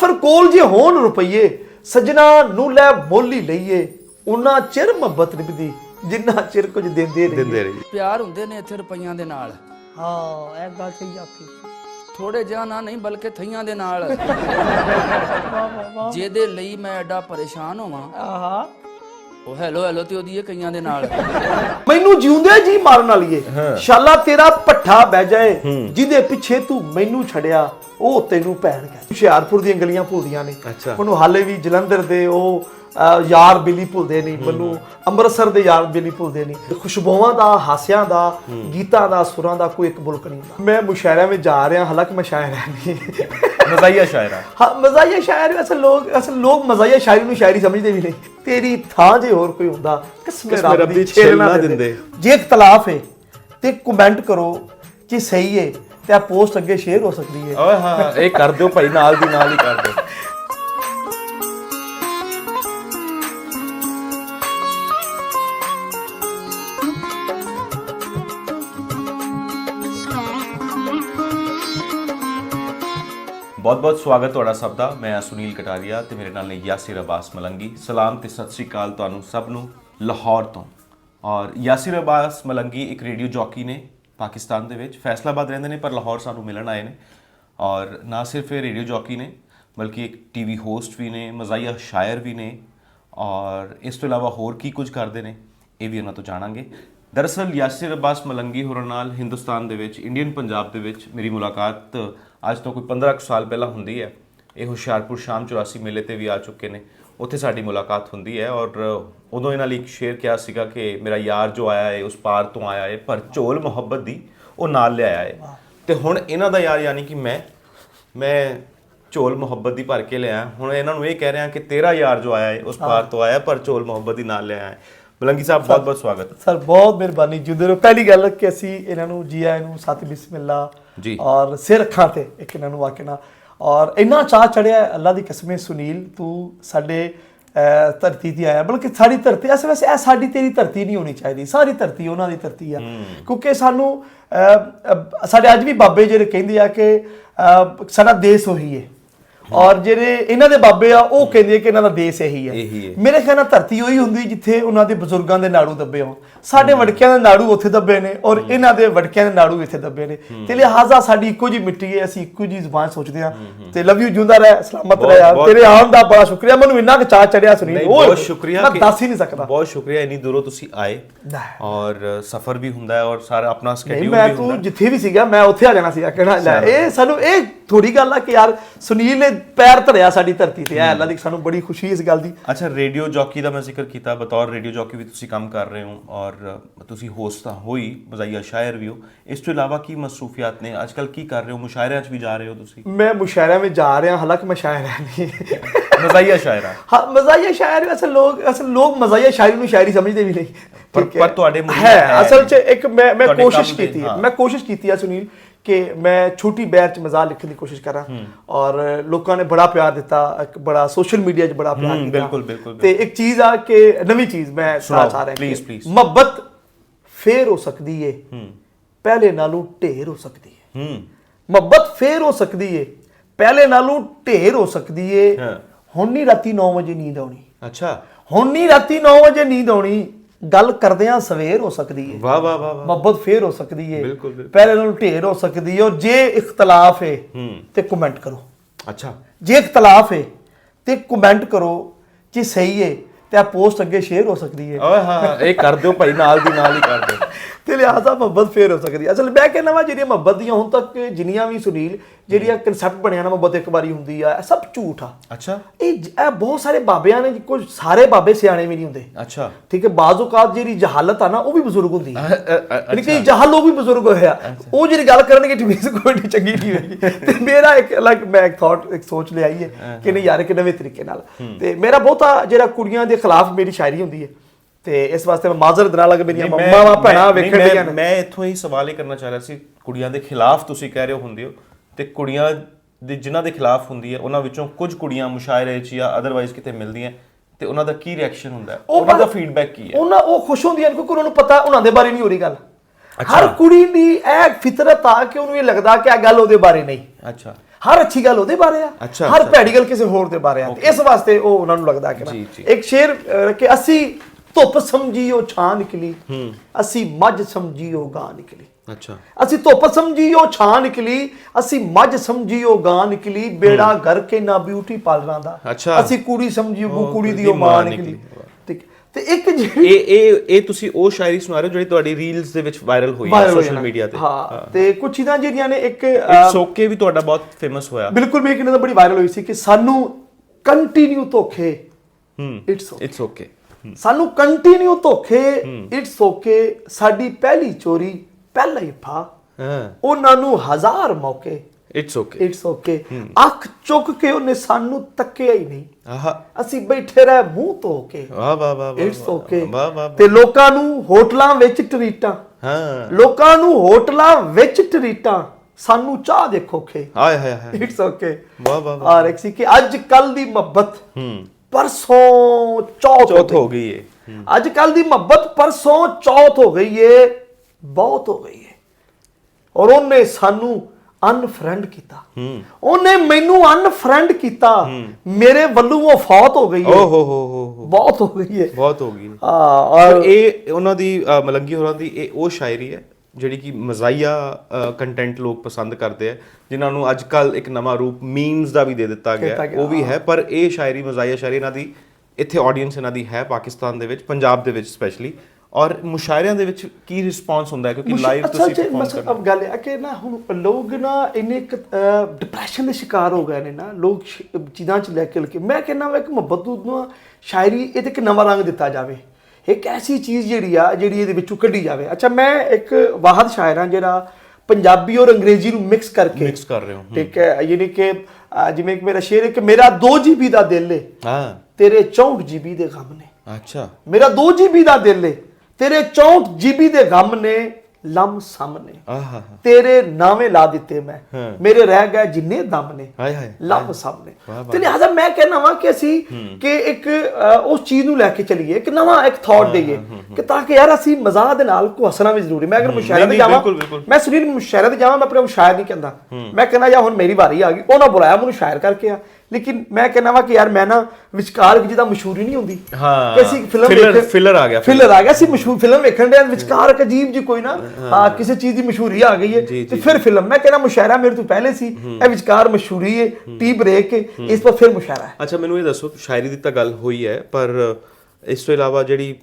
ਫਿਰ ਕੋਲ ਜੇ ਹੋਣ ਰੁਪਈਏ ਸਜਣਾ ਨੂੰ ਲੈ ਮੁੱਲ ਲਈਏ ਉਹਨਾਂ ਚਿਰ ਮੁਹੱਬਤ ਨਿਭਦੀ ਜਿੰਨਾ ਚਿਰ ਕੁਝ ਦਿੰਦੇ ਦਿੰਦੇ ਰਹੀ ਪਿਆਰ ਹੁੰਦੇ ਨੇ ਇੱਥੇ ਰੁਪਈਆਂ ਦੇ ਨਾਲ। ਹਾਂ ਇਹ ਗੱਲ ਸਹੀ ਆਖੀ ਥੋੜੇ ਜਿਹਾ ਨਾ ਨਹੀਂ ਬਲਕਿ ਥਈਆਂ ਦੇ ਨਾਲ। ਜਿਹਦੇ ਲਈ ਮੈਂ ਐਡਾ ਪਰੇਸ਼ਾਨ ਹੋਵਾਂ ਆਹਾ। ਉਹ ਹੈਲੋ ਹੈਲੋ ਤੇ ਉਹਦੀ ਇਹ ਕਈਆਂ ਦੇ ਨਾਲ। ਮੈਨੂੰ ਜਿਉਂਦੇ ਜੀ ਮਾਰਨ ਵਾਲੀਏ। ਸ਼ਾਲਾ ਤੇਰਾ ਪੱਠਾ ਬਹਿ ਜਾਏ ਜਿਹਦੇ ਪਿੱਛੇ ਤੂੰ ਮੈਨੂੰ ਛੜਿਆ ਉਹ ਤੈਨੂੰ ਭੈਣ ਕਹਿ। ਹੁਸ਼ਿਆਰਪੁਰ ਦੀਆਂ ਗਲੀਆਂ ਭੁੱਲਦੀਆਂ ਨੇ। ਮੈਨੂੰ ਹਾਲੇ ਵੀ ਜਲੰਧਰ ਦੇ ਉਹ ਯਾਰ ਬੇਲੀ ਭੁੱਲਦੇ ਨਹੀਂ ਮੈਨੂੰ ਅੰਮ੍ਰਿਤਸਰ ਦੇ ਯਾਰ ਬੇਲੀ ਭੁੱਲਦੇ ਨਹੀਂ। ਖੁਸ਼ਬੂਆਂ ਦਾ ਹਾਸਿਆਂ ਦਾ ਗੀਤਾਂ ਦਾ ਸੁਰਾਂ ਦਾ ਕੋਈ ਇੱਕ ਮੁਲਕ ਨਹੀਂ ਹੁੰਦਾ। ਮੈਂ ਮੁਸ਼ਾਇਰਿਆਂ ਵਿੱਚ ਜਾ ਰਿਹਾ ਹਾਲਾਂਕਿ ਮੈਂ ਸ਼ਾਇਰ ਹੈ ਨਹੀਂ ਮਜ਼ਾਈਆ ਸ਼ਾਇਰਾ ਹਾਂ ਮਜ਼ਾਈਆ ਸ਼ਾਇਰ ਅਸਲ ਲੋਕ ਅਸਲ ਲੋਕ ਮਜ਼ਾਈਆ ਸ਼ਾਇਰੀ ਨੂੰ ਸ਼ਾਇਰੀ ਸਮਝਦੇ ਵੀ ਨਹੀਂ। ਤੇਰੀ ਥਾਂ ਜੇ ਹੋਰ ਕੋਈ ਹੁੰਦਾ ਕਿਸਮੇ ਰੱਬ ਦੀ ਛੇਲ ਨਾ ਦਿੰਦੇ। ਦਿੰਦੇ। ਜੇ ਇਖਤਲਾਫ ਹੈ ਤੇ ਕਮੈਂਟ ਕਰੋ ਕਿ ਸਹੀ ਹੈ ਤੇ ਆ ਪੋਸਟ ਅੱਗੇ ਸ਼ੇਅਰ ਹੋ ਸਕਦੀ ਹੈ ਓਏ ਹਾਂ ਇਹ ਕਰ ਦਿਓ ਭਾਈ ਨਾਲ ਦੀ ਨਾਲ ਹੀ ਕਰ ਦਿਓ। ਬਹੁਤ-ਬਹੁਤ ਸਵਾਗਤ ਤੁਹਾਡਾ ਸਭ ਦਾ। ਮੈਂ ਹਾਂ ਸੁਨੀਲ ਕਟਾਰੀਆ ਤੇ ਮੇਰੇ ਨਾਲ ਨੇ ਯਾਸਿਰ ਅਬਾਸ ਮਲੰਗੀ। ਸਲਾਮ ਤੇ ਸਤਿ ਸ੍ਰੀ ਅਕਾਲ ਤੁਹਾਨੂੰ ਸਭ ਨੂੰ ਲਾਹੌਰ ਤੋਂ। ਔਰ ਯਾਸਿਰ ਅਬਾਸ ਮਲੰਗੀ ਇੱਕ ਰੇਡੀਓ ਜੌਕੀ ਨੇ ਪਾਕਿਸਤਾਨ ਦੇ ਵਿੱਚ। ਫੈਸਲਾਬਾਦ ਰਹਿੰਦੇ ਨੇ, ਪਰ ਲਾਹੌਰ ਸਾਨੂੰ ਮਿਲਣ ਆਏ ਨੇ। ਔਰ ਨਾ ਸਿਰਫ ਇਹ ਰੇਡੀਓ ਜੌਕੀ ਨੇ, ਬਲਕਿ ਇੱਕ ਟੀਵੀ ਹੋਸਟ ਵੀ ਨੇ, ਮਜ਼ਾਈਆ ਸ਼ਾਇਰ ਵੀ ਨੇ। ਔਰ ਇਸ ਤੋਂ ਇਲਾਵਾ ਹੋਰ ਕੀ ਕੁਝ ਕਰਦੇ ਨੇ, ਇਹ ਵੀ ਉਹਨਾਂ ਤੋਂ ਜਾਣਾਂਗੇ। ਦਰਅਸਲ ਯਾਸਿਰ ਅਬਾਸ ਮਲੰਗੀ ਹੋਰਾਂ ਨਾਲ ਹਿੰਦੁਸਤਾਨ ਦੇ ਵਿੱਚ ਇੰਡੀਅਨ ਪੰਜਾਬ ਦੇ ਵਿੱਚ ਮੇਰੀ ਮੁਲਾਕਾਤ ਅੱਜ ਤੋਂ ਕੋਈ 15 ਕੁ ਸਾਲ ਪਹਿਲਾਂ ਹੁੰਦੀ ਹੈ। ਇਹ ਹੁਸ਼ਿਆਰਪੁਰ ਸ਼ਾਮ 84 ਮੇਲੇ ਤੇ ਵੀ ਆ ਚੁੱਕੇ ਨੇ। ਉੱਥੇ ਸਾਡੀ ਮੁਲਾਕਾਤ ਹੁੰਦੀ ਹੈ ਔਰ ਉਦੋਂ ਇਹਨਾਂ ਲਈ ਇੱਕ ਸ਼ੇਰ ਕਿਹਾ ਸੀਗਾ ਕਿ ਮੇਰਾ ਯਾਰ ਜੋ ਆਇਆ ਹੈ, ਉਸ ਪਾਰ ਤੋਂ ਆਇਆ ਹੈ, ਪਰ ਝੋਲ ਮੁਹੱਬਤ ਦੀ ਉਹ ਨਾਲ ਲਿਆਇਆ ਹੈ। ਤੇ ਹੁਣ ਇਹਨਾਂ ਦਾ ਯਾਰ ਯਾਨੀ ਕਿ ਮੈਂ ਮੈਂ ਝੋਲ ਮੁਹੱਬਤ ਦੀ ਭਰ ਕੇ ਲਿਆ ਹੁਣ ਇਹਨਾਂ ਨੂੰ ਇਹ ਕਹਿ ਰਿਹਾ ਕਿ ਤੇਰਾ ਯਾਰ ਜੋ ਆਇਆ ਹੈ, ਉਸ ਪਾਰ ਤੋਂ ਆਇਆ ਪਰ ਝੋਲ ਮੁਹੱਬਤ ਦੀ ਨਾਲ ਲਿਆਇਆ ਹੈ। ਮਲੰਗੀ ਸਾਹਿਬ ਬਹੁਤ ਬਹੁਤ ਸਵਾਗਤ। ਸਰ ਬਹੁਤ ਮਿਹਰਬਾਨੀ। ਜਿਉਂਦੇ ਰਹੋ। ਪਹਿਲੀ ਗੱਲ ਕਿ ਅਸੀਂ ਇਹਨਾਂ ਨੂੰ ਜੀ ਆਇਆਂ ਨੂੰ ਸਤਿ ਬਿਸਮਿਲ੍ਲਾ ਜੀ। ਔਰ ਸਿਰ ਅੱਖਾਂ ਤੇ ਇੱਕ ਇਹਨਾਂ ਨੂੰ ਨਾ। ਔਰ ਇੰਨਾ ਚਾਹ ਚੜਿਆ ਅੱਲਾ ਦੀ ਕਸਮੇ ਸੁਨੀਲ ਤੂੰ ਸਾਡੇ ਧਰਤੀ ਤੇ ਆਇਆ। ਬਲਕਿ ਸਾਡੀ ਧਰਤੀ ਐਸੇ ਵੈਸੇ ਇਹ ਸਾਡੀ ਤੇਰੀ ਧਰਤੀ ਨਹੀਂ ਹੋਣੀ ਚਾਹੀਦੀ। ਸਾਰੀ ਧਰਤੀ ਉਹਨਾਂ ਦੀ ਧਰਤੀ ਆ। ਕਿਉਂਕਿ ਸਾਨੂੰ ਸਾਡੇ ਅੱਜ ਵੀ ਬਾਬੇ ਜਿਹੜੇ ਕਹਿੰਦੇ ਆ ਕਿ ਸਾਡਾ ਦੇਸ਼ ਉਹੀ ਹੈ। ਔਰ ਜਿਹੜੇ ਇਹਨਾਂ ਦੇ ਬਾਬੇ ਆ ਉਹ ਕਹਿੰਦੇ ਆ ਕਿ ਇਹਨਾਂ ਦਾ ਦੇਸ਼ ਇਹੀ ਹੈ। ਮੇਰੇ ਖਿਆਲ ਨਾਲ ਧਰਤੀ ਉਹੀ ਹੁੰਦੀ ਜਿੱਥੇ ਉਹਨਾਂ ਦੇ ਬਜ਼ੁਰਗਾਂ ਦੇ ਨਾੜੂ ਦੱਬੇ ਹੋਣ। ਸਾਡੇ ਵੜਕਿਆਂ ਦੇ ਨਾੜੂ ਉੱਥੇ ਦੱਬੇ ਨੇ ਔਰ ਇਹਨਾਂ ਦੇ ਵੜਕਿਆਂ ਦੇ ਨਾੜੂ ਇੱਥੇ ਦੱਬੇ ਨੇ। ਤੇ ਲਿਹਾਜ਼ਾ ਸਾਡੀ ਇੱਕੋ ਜੀ ਮਿੱਟੀ ਹੈ ਅਸੀਂ ਇੱਕੋ ਜੀ ਜ਼ੁਬਾਨ ਸੋਚਦੇ ਹਾਂ। ਤੇ ਲਵ ਯੂ ਜਿਉਂਦਾ ਰਹਿ ਸਲਾਮਤ ਰਹਿ। ਯਾਰ ਤੇਰੇ ਆਉਣ ਦਾ ਬੜਾ ਸ਼ੁਕਰੀਆ। ਮੈਨੂੰ ਇੰਨਾ ਕੁ ਚਾਹ ਚੜਿਆ ਸੁਨੀਲ। ਬਹੁਤ ਸ਼ੁਕਰੀਆ ਮੈਂ ਦੱਸ ਹੀ ਨਹੀਂ ਸਕਦਾ। ਬਹੁਤ ਸ਼ੁਕਰੀਆ ਇੰਨੀ ਦੂਰੋਂ ਤੁਸੀਂ ਆਏ। ਔਰ ਸਫਰ ਵੀ ਹੁੰਦਾ ਹੈ ਔਰ ਸਾਰਾ ਆਪਣਾ ਸਕੇਡਿਊਲ ਮੈਂ ਵੀ ਹੁੰਦਾ। ਤੂੰ। ਜਿੱਥੇ ਵੀ ਸੀਗਾ ਮੈਂ ਉੱਥੇ ਆ ਜਾਣਾ ਸੀਗਾ। ਕਹਿਣਾ। ਇਹ ਸਾਨੂੰ ਇਹ ਥੋੜੀ ਗੱਲ ਆ ਕਿ ਯਾਰ ਸੁਨੀਲ ਨੇ ਪੈਰ ਧਰਿਆ ਸਾਡੀ ਧਰਤੀ ਤੇ। ਐ ਅੱਲਾ ਦੀ ਸਾਨੂੰ ਬੜੀ ਖੁਸ਼ੀ ਇਸ ਗੱਲ ਦੀ। ਅੱਛਾ ਰੇਡੀਓ ਜੌਕੀ ਦਾ ਮੈਂ ਜ਼ਿਕਰ ਕੀਤਾ ਬਤੌਰ ਰੇਡੀਓ ਜੌਕੀ ਵੀ ਤੁਸੀਂ ਕੰਮ ਕਰ ਰਹੇ ਹੋ ਔਰ ਤੁਸੀਂ ਹੋਸਟ ਤਾਂ ਹੋ ਹੀ ਮਜ਼ਾਈਆ ਸ਼ਾਇਰ ਵੀ ਹੋ। ਇਸ ਤੋਂ ਇਲਾਵਾ ਕੀ ਮਸਰੂਫੀਅਤ ਨੇ? ਅੱਜਕੱਲ ਕੀ ਕਰ ਰਹੇ ਹੋ? ਮੁਸ਼ਾਇਰਿਆਂ 'ਚ ਵੀ ਜਾ ਰਹੇ ਹੋ ਤੁਸੀਂ? ਮੈਂ ਮੁਸ਼ਾਇਰਿਆਂ ਵਿੱਚ ਜਾ ਰਿਹਾ ਹਾਲਾਂਕਿ ਮੈਂ ਸ਼ਾਇਰ ਨਹੀਂ। ਮਜ਼ਾਈਆ ਸ਼ਾਇਰਾ? ਹਾਂ ਮਜ਼ਾਈਆ ਸ਼ਾਇਰ ਅਸਲ ਲੋਕ ਅਸਲ ਲੋਕ ਮਜ਼ਾਈਆ ਸ਼ਾਇਰੀ ਨੂੰ ਸ਼ਾਇਰੀ ਸਮਝਦੇ ਵੀ ਨਹੀਂ। ਪਰ-। ਪਰ ਤੁਹਾਡੇ ਹੈ। ਅਸਲ 'ਚ ਇੱਕ ਮੈਂ ਮੈਂ ਕੋਸ਼ਿਸ਼ ਕੀਤੀ। ਮੈਂ ਕੋਸ਼ਿਸ਼ ਕੀਤੀ ਹੈ ਸੁਨੀਲ ਕਿ ਮੈਂ ਛੋਟੀ ਬੈਰ 'ਚ ਮਜ਼ਾਕ ਲਿਖਣ ਦੀ ਕੋਸ਼ਿਸ਼ ਕਰਾਂ। ਔਰ ਲੋਕਾਂ ਨੇ ਬੜਾ ਪਿਆਰ ਦਿੱਤਾ ਇੱਕ ਬੜਾ ਸੋਸ਼ਲ ਮੀਡੀਆ 'ਚ ਬੜਾ ਪਿਆਰ ਦਿੱਤਾ। ਬਿਲਕੁਲ, ਬਿਲਕੁਲ, ਤੇ ਇੱਕ ਚੀਜ਼ ਆ ਕਿ ਨਵੀਂ ਚੀਜ਼ ਮੈਂ ਸੁਣਾ ਸੁਣਾਓ, ਚਾ ਰਿਹਾ please, please। ਮੁਹੱਬਤ ਫੇਰ ਹੋ ਸਕਦੀ ਏ। ਪਹਿਲੇ ਨਾਲੋਂ ਢੇਰ ਹੋ ਸਕਦੀ ਏ। ਹੂੰ। ਮੁਹੱਬਤ ਫੇਰ ਹੋ ਸਕਦੀ ਏ। ਪਹਿਲੇ ਨਾਲੋਂ ਢੇਰ ਹੋ ਸਕਦੀ ਏ। ਹੁਣ ਨਹੀਂ ਰਾਤੀ 9 ਵਜੇ ਨੀਂਦ ਆਉਣੀ। ਅੱਛਾ। ਹੁਣ ਨਹੀਂ ਰਾਤੀ 9 ਵਜੇ ਨੀਂਦ ਆਉਣੀ। ਗੱਲ ਕਰਦਿਆਂ ਸਵੇਰ ਹੋ ਸਕਦੀ ਏ। ਵਾਹ ਵਾਹ ਵਾਹ ਮੁਹੱਬਤ ਫੇਰ ਹੋ ਸਕਦੀ ਬਿਲਕੁਲ, ਬਿਲਕੁਲ। ਪਹਿਲੇ ਨਾਲੋਂ ਢੇਰ ਹੋ ਸਕਦੀ ਏ। ਔਰ ਜੇ ਇਖਤਲਾਫ ਹੂੰ। ਤੇ ਕਮੈਂਟ ਕਰੋ। ਅੱਛਾ। ਜੇ ਇਖਤਲਾਫ ਏ ਤੇ ਕਮੈਂਟ ਕਰੋ ਕਿ ਸਹੀ ਏ ਤੇ ਆ ਪੋਸਟ ਅੱਗੇ ਸ਼ੇਅਰ ਹੋ ਸਕਦੀ ਏ। ਓਏ ਹਾਂ ਇਹ ਕਰ ਦਿਓ ਭਾਈ ਨਾਲ ਦੀ ਨਾਲ ਹੀ ਕਰ ਦਿਓ। ਤੇ ਲਿਹਾਜ਼ਾ ਮੁਹੱਬਤ ਫੇਰ ਹੋ ਸਕਦੀ ਹੈ ਅਸਲ ਮੈਂ ਕਹਿੰਦਾ ਵਾ ਜਿਹੜੀਆਂ ਮੁਹੱਬਤ ਦੀਆਂ ਹੁਣ ਤੱਕ ਜਿੰਨੀਆਂ ਵੀ ਸੁਨੀਲ ਜਿਹੜੀਆਂ ਕਨਸੈਪਟ ਬਣਿਆ ਨਾ ਮੁਹੱਬਤ ਇੱਕ ਵਾਰੀ ਹੁੰਦੀ ਆ ਇਹ ਸਭ ਝੂਠ ਆ। ਅੱਛਾ। ਇਹ ਜ- ਇਹ ਬਹੁਤ ਸਾਰੇ ਬਾਬਿਆਂ ਨੇ ਕੁਝ ਸਾਰੇ ਬਾਬੇ ਸਿਆਣੇ ਵੀ ਨਹੀਂ ਹੁੰਦੇ। ਅੱਛਾ। ਠੀਕ ਹੈ ਬਾਜ਼ ਔਕਾਤ ਜਿਹੜੀ ਜਹਾਲਤ ਆ ਨਾ ਉਹ ਵੀ ਬਜ਼ੁਰਗ ਹੁੰਦੀ ਹੈ ਯਾਨੀ ਕਿ ਜਹਾਲ ਉਹ ਵੀ ਬਜ਼ੁਰਗ ਹੋਇਆ ਉਹ ਜਿਹੜੀ ਗੱਲ ਕਰਨਗੇ ਟਵੀਜ਼ ਕੋਈ ਨਹੀਂ ਚੰਗੀ ਨਹੀਂ ਹੋਏਗੀ। ਤੇ ਮੇਰਾ ਇੱਕ ਅਲੱਗ ਮੈਂ ਇੱਕ ਥਾਟ ਇੱਕ ਸੋਚ ਲਿਆਈ ਹੈ ਕਿ ਨਹੀਂ ਯਾਰ ਇੱਕ ਨਵੇਂ ਤਰੀਕੇ ਨਾਲ। ਤੇ ਮੇਰਾ ਬਹੁਤਾ ਜਿਹੜਾ ਕੁੜੀਆਂ ਦੇ ਖਿਲਾਫ ਮੇਰੀ ਸ਼ਾਇਰੀ ਹੁੰਦੀ ਹੈ। ਤੇ ਇਸ ਵਾਸਤੇ ਮੈਂ ਮਾਜ਼ਰਤ ਨਾਲ ਲੱਗ ਮੇਰੀਆਂ ਨਹੀਂ, ਮੈਂ- ਮੰਮਾਵਾਂ ਭੈਣਾਂ ਵੇਖਣ ਦੀਆਂ ਮੈਂ ਨੇ। ਮੈਂ ਇੱਥੋਂ ਹੀ ਸਵਾਲ ਹੀ ਕਰਨਾ ਚਾਹ ਰਿਹਾ ਸੀ। ਕੁੜੀਆਂ ਦੇ ਖਿਲਾਫ ਤੁਸੀਂ ਕਹਿ ਰਹੇ ਹੋ ਹੁੰਦੇ ਹੋ। ਤੇ ਕੁੜੀਆਂ ਦੇ ਜਿਨ੍ਹਾਂ ਦੇ ਖਿਲਾਫ ਹੁੰਦੀ ਹੈ ਉਹਨਾਂ ਵਿੱਚੋਂ ਕੁਝ ਕੁੜੀਆਂ ਮੁਸ਼ਾਇਰੇ 'ਚ ਜਾਂ ਅਦਰਵਾਈਜ਼ ਕਿਤੇ ਮਿਲਦੀਆਂ ਤੇ ਉਹਨਾਂ ਦਾ ਕੀ ਰਿਐਕਸ਼ਨ ਹੁੰਦਾ ਹੈ? ਉਹ ਉਹਨਾਂ ਦਾ ਪਰ- ਫੀਡਬੈਕ ਕੀ ਹੈ? ਉਹਨਾਂ ਉਹ ਖੁਸ਼ ਹੁੰਦੀਆਂ ਨੇ ਕਿਉਂਕਿ ਉਹਨਾਂ ਨੂੰ ਪਤਾ ਉਹਨਾਂ ਦੇ ਬਾਰੇ ਨਹੀਂ ਹੋ ਰਹੀ ਗੱਲ ਹਰ ਕੁੜੀ ਦੀ ਇਹ ਫਿਤਰਤ ਆ ਕਿ ਉਹਨੂੰ ਇਹ ਲੱਗਦਾ ਕਿ ਇਹ ਗੱਲ ਉਹਦੇ ਬਾਰੇ ਨਹੀਂ। ਅੱਛਾ। ਹਰ ਅੱਛੀ ਗੱਲ ਉਹਦੇ ਬਾਰੇ ਆ। ਅੱਛਾ, ਹਰ ਅੱਛਾ। ਭੈੜੀ ਗੱਲ ਕਿਸੇ ਹੋਰ ਦੇ ਬਾਰੇ ਆ। ਤੇ ਇਸ ਵਾਸਤੇ ਉਹ ਉਹਨਾਂ ਨੂੰ ਲੱਗਦਾ ਕਿ ਨਾ। ਜੀ, ਜੀ। ਇੱਕ ਸ਼ੇਰ ਅਹ, ਕਿ ਅਸੀਂ ਧੁੱਪ ਸਮਝੀਓ ਛਾਂ ਨਿਕਲੀ। ਅਸੀਂ ਮੱਝ ਸਮਝੀਓ ਗਾਂ ਨਿਕਲੀ। ਅੱਛਾ। ਅਸੀਂ ਧੁੱਪ ਸਮਝੀਓ ਛਾਂ ਨਿਕਲੀ ਅਸੀਂ ਮੱਝ ਸਮਝੀਓ ਗਾਂ ਨਿਕਲੀ ਬੇੜਾ ਘਰ ਕੇ ਨਾ ਬਿਊਟੀ ਪਾਰਲਰਾਂ ਦਾ। ਅਸੀਂ ਕੁੜੀ ਸਮਝੀਓ ਉਹ ਕੁੜੀ ਦੀ ਦੀ ਉਹ ਮਾਂ ਨਿਕਲੀ। ਠੀਕ। ਤੇ ਇੱਕ ਜਿਹੜੀ ਇਹ ਇਹ ਇਹ ਤੁਸੀਂ ਉਹ ਸ਼ਾਇਰੀ ਸੁਣਾ ਰਹੇ ਹੋ ਜਿਹੜੀ ਤੁਹਾਡੀ ਰੀਲਸ ਦੇ ਵਿੱਚ ਵਾਇਰਲ ਹੋਈ ਹੈ ਸੋਸ਼ਲ। ਮੀਡੀਆ ਤੇ। ਹਾਂ। ਤੇ ਕੁਝ ਚੀਜ਼ਾਂ ਜਿਹੜੀਆਂ ਨੇ ਇੱਕ ਓਕੇ ਵੀ ਤੁਹਾਡਾ ਬਹੁਤ ਫੇਮਸ ਹੋਇਆ। ਬਿਲਕੁਲ ਮੇਰੀ ਕਿੰਨਾ ਬੜੀ ਵਾਇਰਲ ਹੋਈ ਸੀ ਕਿ ਸਾਨੂੰ ਕੰਟੀਨਿਊ ਧੋਖੇ। ਹੂੰ। ਇਟਸ ਇਟਸ ਓਕੇ ਸਾਨੂੰ ਕੰਟੀਨਿਊ ਧੋਖੇ ਇਟਸ ਓਕੇ ਸਾਡੀ ਪਹਿਲੀ ਚੋਰੀ ਪਹਿਲਾ ਹੀ। ਫਾ ਉਹਨਾਂ ਨੂੰ ਹਜ਼ਾਰ ਮੌਕੇ। ਇਟਸ ਓਕੇ ਇਟਸ ਓਕੇ ਅੱਖ ਚੁੱਕ ਕੇ ਉਹਨੇ ਸਾਨੂੰ ਤੱਕਿਆ ਹੀ ਨਹੀਂ। ਆਹਾ। ਅਸੀਂ ਬੈਠੇ ਰਹੇ ਮੂੰਹ ਧੋ ਕੇ। ਵਾਹ ਵਾਹ ਵਾਹ, ਇਟਸ ਓਕੇ ਤੇ ਲੋਕਾਂ ਨੂੰ ਹੋਟਲਾਂ ਵਿੱਚ ਟਰੀਟਾਂ। ਹਾਂ। ਲੋਕਾਂ ਨੂੰ ਹੋਟਲਾਂ ਵਿੱਚ ਟਰੀਟਾਂ। ਸਾਨੂੰ ਚਾਹ ਦੇ ਖੋਖੇ। ਹਾਏ ਹਾਏ ਹਾਏ। ਇਟਸ ਓਕੇ ਵਾਹ ਵਾਹ ਵਾਹ। ਔਰ ਇੱਕ ਸੀ ਕਿ ਅੱਜ ਕੱਲ ਦੀ ਮੁਹੱਬਤ। ਹੂੰ। ਪਰਸੋਂ ਚੌਥ ਚੌਥ ਹੋ ਗਈ ਹੈ ਅੱਜ ਕੱਲ ਦੀ ਮੁਹੱਬਤ ਪਰਸੋਂ ਚੌਥ ਹੋ ਗਈ ਏ। ਬਹੁਤ ਹੋ ਗਈ ਏ। ਔਰ ਉਹਨੇ ਸਾਨੂੰ ਅਨਫਰੈਂਡ ਕੀਤਾ। ਉਹਨੇ ਮੈਨੂੰ ਅਨਫਰੈਂਡ ਕੀਤਾ। ਮੇਰੇ ਵੱਲੋਂ ਉਹ ਫੌਤ ਹੋ ਗਈ ਏ। ਹੋ ਹੋ ਹੋ ਹੋ। ਬਹੁਤ ਹੋ ਗਈ ਏ। ਬਹੁਤ ਹੋ ਗਈ ਹਾਂ ਔਰ ਇਹ ਉਹਨਾਂ ਦੀ ਮਲੰਗੀ ਹੋਰਾਂ ਦੀ ਇਹ ਉਹ ਸ਼ਾਇਰੀ ਹੈ। ਜਿਹੜੀ ਕਿ ਮਜ਼ਾਈਆ ਕੰਟੈਂਟ ਲੋਕ ਪਸੰਦ ਕਰਦੇ ਆ ਜਿਨ੍ਹਾਂ ਨੂੰ ਅੱਜ ਕੱਲ ਇੱਕ ਨਵਾਂ ਰੂਪ ਮੀਮਸ ਦਾ ਵੀ ਦੇ ਦਿੱਤਾ ਗਿਆ। ਹੈ। ਉਹ ਵੀ ਹੈ। ਪਰ ਇਹ ਸ਼ਾਇਰੀ ਮਜ਼ਾਈਆ ਸ਼ਾਇਰੀ ਇਹਨਾਂ ਦੀ ਇੱਥੇ ਆਡੀਅנס ਇਹਨਾਂ ਦੀ ਹੈ ਪਾਕਿਸਤਾਨ ਦੇ ਵਿੱਚ ਪੰਜਾਬ ਦੇ ਵਿੱਚ ਸਪੈਸ਼ਲੀ ਔਰ ਮੁਸ਼ਾਇਰਿਆਂ ਦੇ ਵਿੱਚ ਕੀ ਰਿਸਪਾਂਸ ਹੁੰਦਾ ਹੈ? ਕਿਉਂਕਿ ਲਾਈਵ ਤੁਸੀਂ ਪਰਫਾਰਮ ਕਰਦੇ ਅਬ ਗੱਲ ਹੈ ਕਿ ਨਾ ਹੁਣ ਲੋਕ ਨਾ ਇੰਨੇ ਡਿਪਰੈਸ਼ਨ ਦੇ ਸ਼ਿਕਾਰ ਹੋ ਗਏ ਨੇ ਨਾ ਲੋਕ ਚੀਜ਼ਾਂ ਚ ਲੈ ਕੇ ਲੈ ਕੇ ਮੈਂ ਕਹਿੰਦਾ ਵਾ ਕਿ ਮੁਹੱਬਤ ਨੂੰ ਸ਼ਾਇਰੀ ਇਹ ਤੇ ਇੱਕ ਨਵਾਂ ਰੰਗ ਦਿੱਤਾ ਜਾਵੇ। ਇੱਕ ਐਸੀ ਚੀਜ਼ ਜਿਹੜੀ ਆ ਜਿਹੜੀ ਇਹਦੇ ਵਿੱਚੋਂ ਕੱਢੀ ਜਾਵੇ। ਅੱਛਾ ਮੈਂ ਇੱਕ ਵਾਹਦ ਸ਼ਾਇਰ ਹਾਂ ਜਿਹੜਾ ਪੰਜਾਬੀ ਔਰ ਅੰਗਰੇਜ਼ੀ ਨੂੰ ਮਿਕਸ ਕਰਕੇ ਮਿਕਸ ਕਰ ਰਹੇ ਹੋ ਠੀਕ ਹੈ ਯਾਨੀ ਕਿ ਜਿਵੇਂ ਕਿ ਮੇਰਾ ਸ਼ੇਰ ਹੈ ਕਿ ਮੇਰਾ 2 ਜੀਬੀ ਦਾ ਦਿਲ ਏ ਹਾਂ। ਤੇਰੇ 64 ਜੀਬੀ ਦੇ ਗਮ ਨੇ। ਅੱਛਾ। ਮੇਰਾ 2 ਜੀਬੀ ਦਾ ਦਿਲ ਏ ਤੇਰੇ 64 ਜੀਬੀ ਦੇ ਗਮ ਨੇ ਲਮ ਸਾਹਮਣੇ ਆਹਾ। ਤੇਰੇ ਨਾਵੇਂ ਲਾ ਦਿੱਤੇ ਮੈਂ। ਮੇਰੇ ਰਹਿ ਗਏ ਜਿੰਨੇ ਦਮ ਨੇ ਹਾਏ ਹਾਏ। ਲੰਬ ਸਾਹਮਣੇ। ਤੇ ਲਿਹਾਜ਼ਾ ਮੈਂ ਕਹਿਣਾ ਵਾਂ ਕਿ ਅਸੀਂ ਕਿ ਇੱਕ ਉਸ ਚੀਜ਼ ਨੂੰ ਲੈ ਕੇ ਚੱਲੀਏ ਇੱਕ ਨਵਾਂ ਇੱਕ ਥਾਟ ਦੇਈਏ ਕਿ ਤਾਂ ਕਿ ਯਾਰ ਅਸੀਂ ਮਜ਼ਾਕ ਦੇ ਨਾਲ ਕੋ ਹੱਸਣਾ ਵੀ ਜ਼ਰੂਰੀ। ਮੈਂ ਅਗਰ ਮੁਸ਼ਾਇਰਾ ਤੇ ਜਾਵਾਂ। ਮੈਂ ਸੁਨੀਲ ਮੁਸ਼ਾਇਰਾ ਤੇ ਜਾਵਾਂ ਮੈਂ ਆਪਣੇ ਮੁਸ਼ਾਇਰ ਨਹੀਂ ਕਹਿੰਦਾ। ਮੈਂ ਕਹਿੰਦਾ ਯਾ ਹੁਣ ਮੇਰੀ ਵਾਰੀ ਆ ਗਈ। ਉਹਨਾਂ ਬੁਲਾਇਆ ਮੈਨੂੰ ਸ਼ਾਇਰ ਕਰਕੇ ਆ। ਲੇਕਿਨ ਮੈਂ ਕਹਿੰਦਾ ਵਾ ਕਿ ਯਾਰ ਮੈਂ ਨਾ ਵਿਚਕਾਰ ਜਿਹਦਾ ਮਸ਼ਹੂਰੀ ਨਹੀਂ ਹੁੰਦੀ। ਹਾਂ, ਕਿ ਅਸੀਂ ਫਿਲਮ ਵੇਖ- filler ਆ ਗਿਆ, ਫਿਲਰ ਆ ਗਿਆ ਸੀ ਮਸ਼ਹੂਰ ਫਿਲਮ ਵੇਖਣ ਦੇ ਵਿਚਕਾਰ ਇੱਕ ਅਜੀਬ ਜੀ ਕੋਈ ਨਾ ਹਾਂ। ਕਿਸੇ ਚੀਜ਼ ਦੀ ਮਸ਼ਹੂਰੀ ਆ ਗਈ ਹੈ। ਤੇ ਫਿਰ ਫਿਲਮ ਮੈਂ ਕਹਿੰਦਾ ਮੁਸ਼ਾਇਰਾ ਮੇਰੇ ਤੋਂ ਪਹਿਲੇ ਸੀ ਇਹ ਵਿਚਕਾਰ ਮਸ਼ਹੂਰੀ ਹੈ ਟੀ ਬ੍ਰੇਕ ਇਸ ਪਰ ਫਿਰ ਮੁਸ਼ਾਇਰਾ ਹੈ। ਅੱਛਾ ਮੈਨੂੰ ਇਹ ਦੱਸੋ ਸ਼ਾਇਰੀ ਦੀ ਤਾਂ ਗੱਲ ਹੋਈ ਹੈ ਪਰ ਇਸ ਤੋਂ ਇਲਾਵਾ ਜਿਹੜੀ